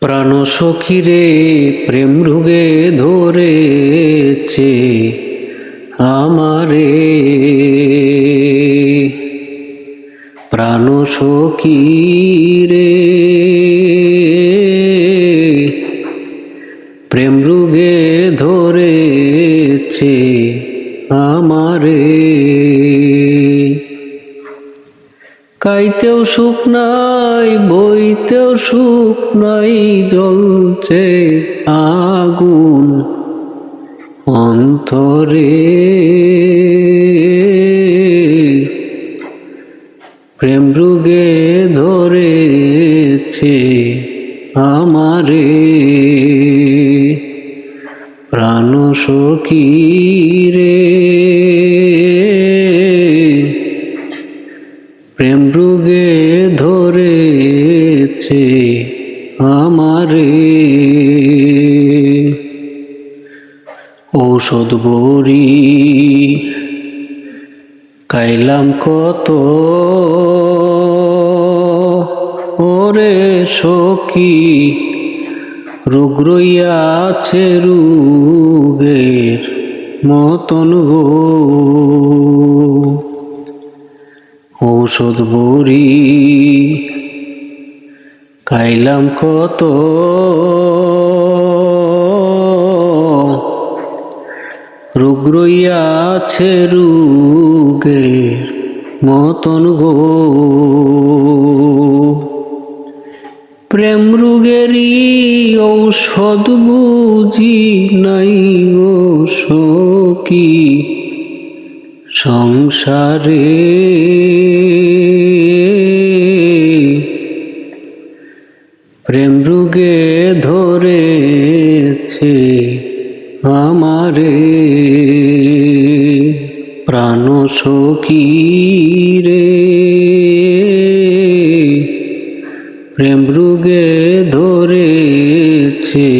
প্রাণ সখীরে প্রেম রোগে ধরেছে আমারে। প্রাণ সখীরে প্রেম রোগে ধরেছে আমারে। কাইতেও সুখ নাই, বইতেও সুখ নাই, জ্বলছে আগুন অন্তরে। প্রেম রোগে ধরেছে আমারে। প্রাণ সখী রে। প্রেম রোগে ধরেছে আমারে। ঔষধ বড়ি কাইলাম কত। ওরে সখী, রোগ রইয়াছে রুগের মতন গো ঔষধ বড়ি খাইলাম কত রোগ রইয়াছে রুগের মতন গো। প্রেম রোগেরই ঔষধ বুঝি নাই গো সখী। সংসারে। প্রেম রোগে ধরেছে আমারে। প্রাণ রে প্রেম রোগে ধরেছে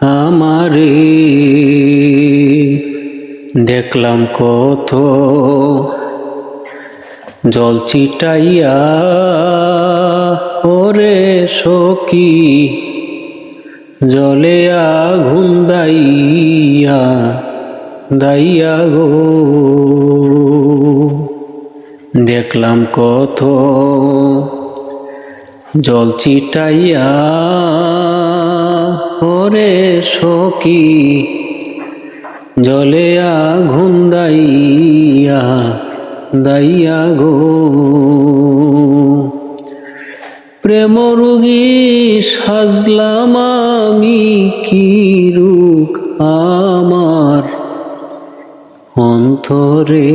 আমারে। দেখলাম কত জল চিটাইয়া ওরে সখী, জলে আগুন দাইয়া দাইয়া গো। দেখলাম কত জল চিটাইয়া ওরে সখী জলে আগুন দাইয়া দাইয়া গো। প্রেম রোগী সাজলাম আমি কি রূপ আমার অন্তরে?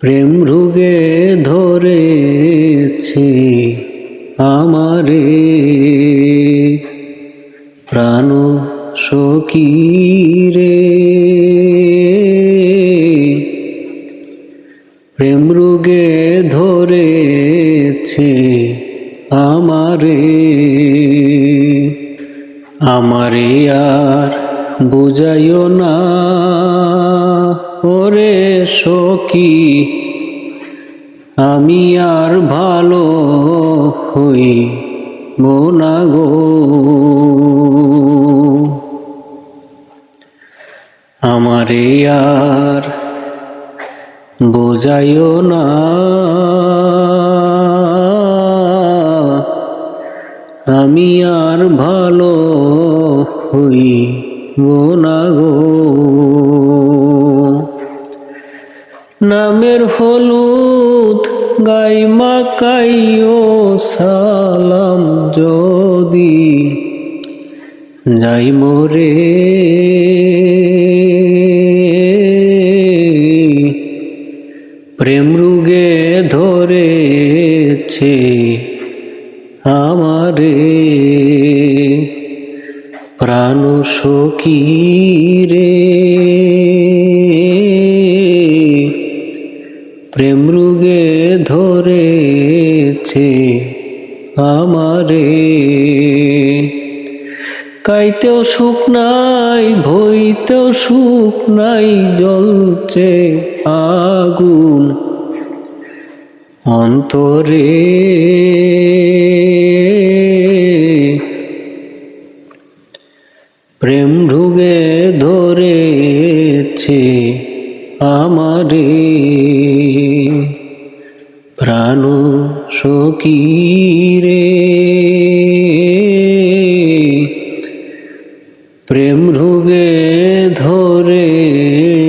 প্রেম রোগে ধরেছে আমারে। প্রাণ সখী রে। প্রেম রোগে ধরেছে আমারে। আমারে আর বুঝাইও না। ওরে সখী, আমি আর ভালো হই না গো। আমারে আর বোঝাইও না। আমি আর ভালো হই না গো। নামের হলুদ গাই মাকাইও সালাম যদি যাই মোরে। প্রেম রোগে ধরেছে আমারে। প্রাণ সখী প্রেম রোগে ধরেছে আমারে। কাইতেও সুখ নাই, ভইতেও সুখ নাই, জ্বলছে আগুন অন্তরে। প্রেম ঢুগে ধরেছে আমারে। প্রাণ সকিরে প্রেম রোগে ধরেছে